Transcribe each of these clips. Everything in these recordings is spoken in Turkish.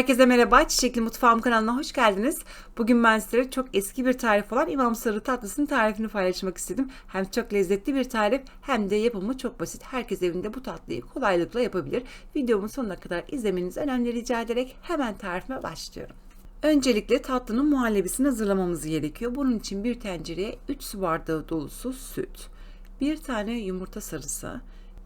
Herkese merhaba. Çiçekli Mutfağım kanalına hoş geldiniz. Bugün ben sizlere çok eski bir tarif olan İmam Sarı tatlısının tarifini paylaşmak istedim. Hem çok lezzetli bir tarif hem de yapımı çok basit. Herkes evinde bu tatlıyı kolaylıkla yapabilir. Videomun sonuna kadar izlemenizi önemli rica ederek hemen tarifime başlıyorum. Öncelikle tatlının muhallebisini hazırlamamız gerekiyor. Bunun için bir tencereye 3 su bardağı dolusu süt, bir tane yumurta sarısı,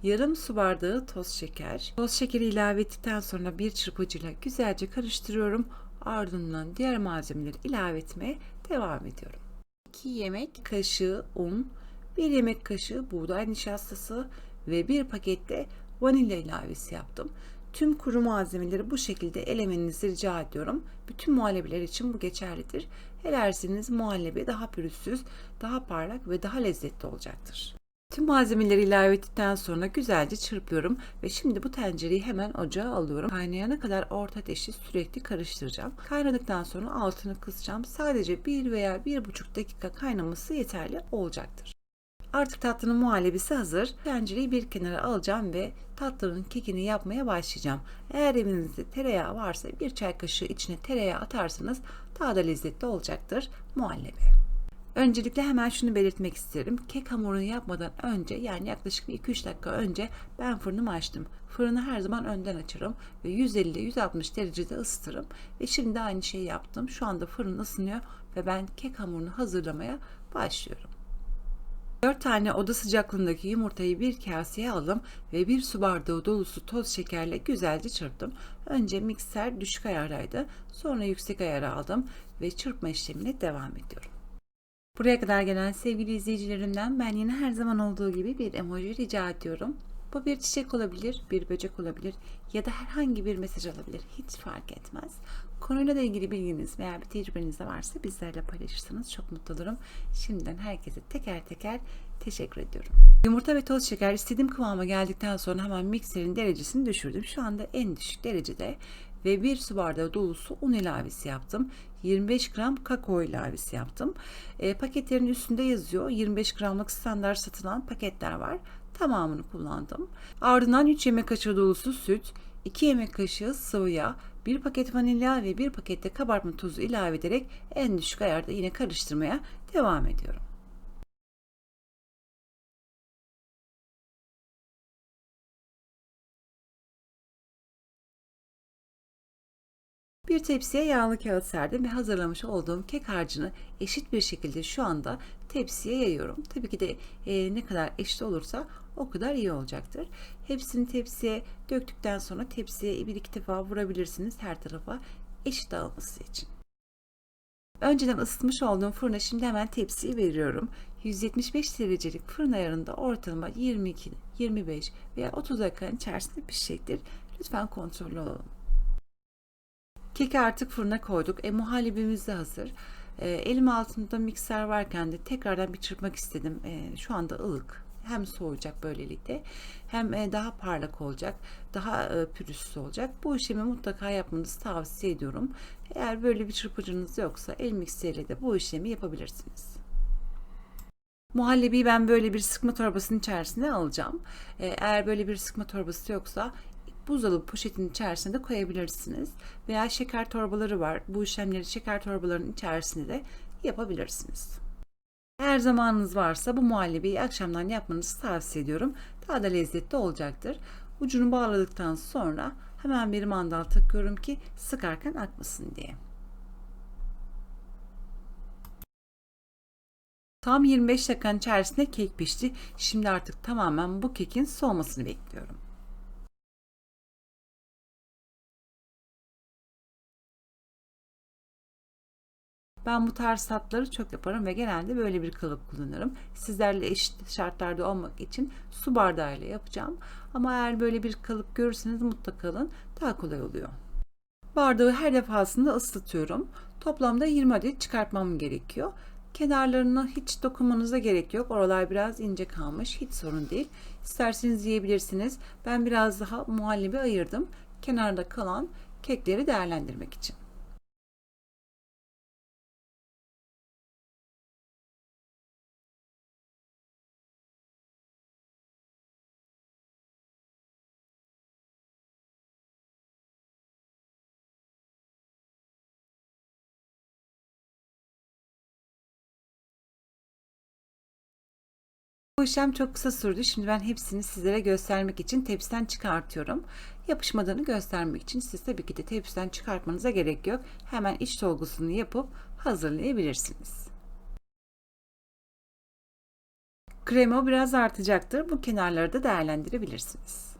yarım su bardağı toz şeker. Toz şekeri ilave ettikten sonra bir çırpıcıyla güzelce karıştırıyorum. Ardından diğer malzemeleri ilave etmeye devam ediyorum. 2 yemek kaşığı un, 1 yemek kaşığı buğday nişastası ve bir pakette vanilya ilavesi yaptım. Tüm kuru malzemeleri bu şekilde elemenizi rica ediyorum. Bütün muhallebiler için bu geçerlidir. Elerseniz muhallebi daha pürüzsüz, daha parlak ve daha lezzetli olacaktır. Tüm malzemeleri ilave ettikten sonra güzelce çırpıyorum ve şimdi bu tencereyi hemen ocağa alıyorum. Kaynayana kadar orta ateşte sürekli karıştıracağım. Kaynadıktan sonra altını kısacağım. Sadece 1 veya 1,5 dakika kaynaması yeterli olacaktır. Artık tatlının muhallebisi hazır. Tencereyi bir kenara alacağım ve tatlının kekini yapmaya başlayacağım. Eğer evinizde tereyağı varsa bir çay kaşığı içine tereyağı atarsanız daha da lezzetli olacaktır muhallebi. Öncelikle hemen şunu belirtmek isterim. Kek hamurunu yapmadan önce yani yaklaşık 2-3 dakika önce ben fırınımı açtım. Fırını her zaman önden açarım ve 150-160 derecede ısıtırım. Ve şimdi aynı şeyi yaptım. Şu anda fırın ısınıyor ve ben kek hamurunu hazırlamaya başlıyorum. 4 tane oda sıcaklığındaki yumurtayı bir kaseye aldım ve bir su bardağı dolusu toz şekerle güzelce çırptım. Önce mikser düşük ayardaydı. Sonra yüksek ayara aldım ve çırpma işlemine devam ediyorum. Buraya kadar gelen sevgili izleyicilerimden ben yine her zaman olduğu gibi bir emoji rica ediyorum. Bu bir çiçek olabilir, bir böcek olabilir ya da herhangi bir mesaj olabilir. Hiç fark etmez. Konuyla da ilgili bilginiz veya bir tecrübeniz de varsa bizlerle paylaşırsanız çok mutlu olurum. Şimdiden herkese teker teker teşekkür ediyorum. Yumurta ve toz şeker istediğim kıvama geldikten sonra hemen mikserin derecesini düşürdüm. Şu anda en düşük derecede ve bir su bardağı dolusu un ilavesi yaptım. 25 gram kakao ilavesi yaptım. E, paketlerin üstünde yazıyor. 25 gramlık standart satılan paketler var. Tamamını kullandım. Ardından 3 yemek kaşığı dolusu süt, 2 yemek kaşığı sıvı yağ, 1 paket vanilya ve 1 pakette kabartma tozu ilave ederek en düşük ayarda yine karıştırmaya devam ediyorum. Bir tepsiye yağlı kağıt serdim ve hazırlamış olduğum kek harcını eşit bir şekilde şu anda tepsiye yayıyorum. Tabii ki de e, ne kadar eşit olursa o kadar iyi olacaktır. Hepsini tepsiye döktükten sonra tepsiye bir iki defa vurabilirsiniz her tarafa eşit dağılması için. Önceden ısıtmış olduğum fırına şimdi hemen tepsiyi veriyorum. 175 derecelik fırın ayarında ortalama 22, 25 veya 30 dakikanın içerisinde pişecektir. Lütfen kontrollü olalım. Keki artık fırına koyduk. E, muhallebimiz de hazır. E, elim altında mikser varken de tekrardan bir çırpmak istedim. E, şu anda ılık. Hem soğuyacak böylelikle hem e, daha parlak olacak, daha e, pürüzsüz olacak. Bu işlemi mutlaka yapmanızı tavsiye ediyorum. Eğer böyle bir çırpıcınız yoksa el mikseriyle de bu işlemi yapabilirsiniz. Muhallebiyi ben böyle bir sıkma torbasının içerisine alacağım. E, eğer böyle bir sıkma torbası yoksa buzdolabı poşetinin içerisine de koyabilirsiniz. Veya şeker torbaları var. Bu işlemleri şeker torbalarının içerisinde de yapabilirsiniz. Eğer zamanınız varsa bu muhallebiyi akşamdan yapmanızı tavsiye ediyorum. Daha da lezzetli olacaktır. Ucunu bağladıktan sonra hemen bir mandal takıyorum ki sıkarken akmasın diye. Tam 25 dakikanın içerisinde kek pişti. Şimdi artık tamamen bu kekin soğumasını bekliyorum. Ben bu tarz tatları çok yaparım ve genelde böyle bir kalıp kullanırım. Sizlerle eşit şartlarda olmak için su bardağıyla yapacağım. Ama eğer böyle bir kalıp görürseniz mutlaka alın. Daha kolay oluyor. Bardağı her defasında ıslatıyorum. Toplamda 20 adet çıkartmam gerekiyor. Kenarlarına hiç dokunmanıza gerek yok. Oralar biraz ince kalmış. Hiç sorun değil. İsterseniz yiyebilirsiniz. Ben biraz daha muhallebi ayırdım. Kenarda kalan kekleri değerlendirmek için. Bu işlem çok kısa sürdü. Şimdi ben hepsini sizlere göstermek için tepsiden çıkartıyorum. Yapışmadığını göstermek için siz tabii ki de tepsiden çıkartmanıza gerek yok. Hemen iç dolgusunu yapıp hazırlayabilirsiniz. Krema biraz artacaktır. Bu kenarları da değerlendirebilirsiniz.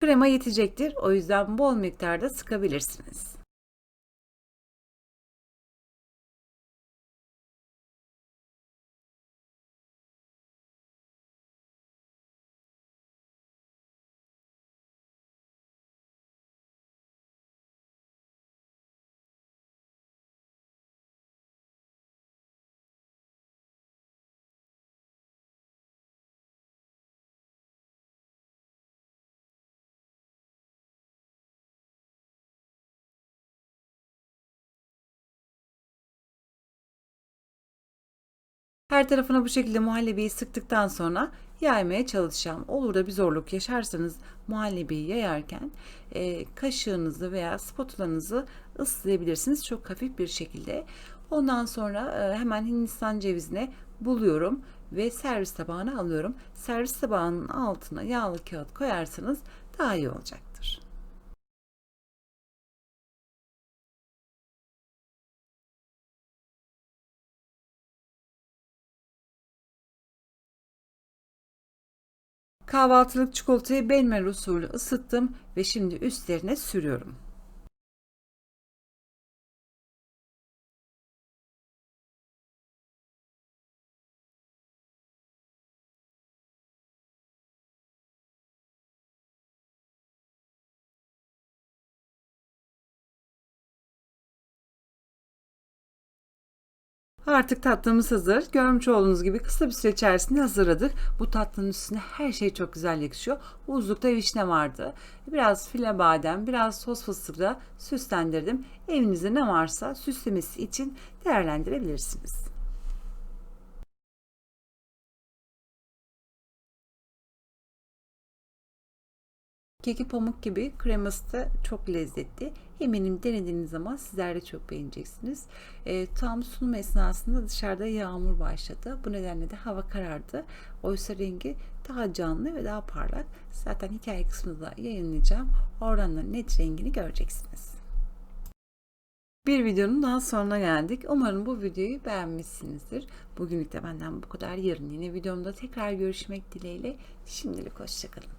Krema yetecektir. O yüzden bol miktarda sıkabilirsiniz. Her tarafına bu şekilde muhallebiyi sıktıktan sonra yaymaya çalışacağım. Olur da bir zorluk yaşarsanız muhallebiyi yayarken e, kaşığınızı veya spatulanızı ıslayabilirsiniz çok hafif bir şekilde. Ondan sonra e, hemen Hindistan cevizine buluyorum ve servis tabağına alıyorum. Servis tabağının altına yağlı kağıt koyarsanız daha iyi olacaktır. Kahvaltılık çikolatayı benmer usulü ısıttım ve şimdi üstlerine sürüyorum. Artık tatlımız hazır. Görmüş olduğunuz gibi kısa bir süre içerisinde hazırladık. Bu tatlının üstüne her şey çok güzel yakışıyor. Buzlukta vişne vardı. Biraz file badem, biraz sos fıstıkla süslendirdim. Evinizde ne varsa süslemesi için değerlendirebilirsiniz. Keki pamuk gibi kreması da çok lezzetli. Eminim denediğiniz zaman sizler de çok beğeneceksiniz. E, tam sunum esnasında dışarıda yağmur başladı. Bu nedenle de hava karardı. Oysa rengi daha canlı ve daha parlak. Zaten hikaye kısmında da yayınlayacağım. Oradan da net rengini göreceksiniz. Bir videonun daha sonuna geldik. Umarım bu videoyu beğenmişsinizdir. Bugünlük de benden bu kadar. Yarın yine videomda tekrar görüşmek dileğiyle. Şimdilik hoşçakalın.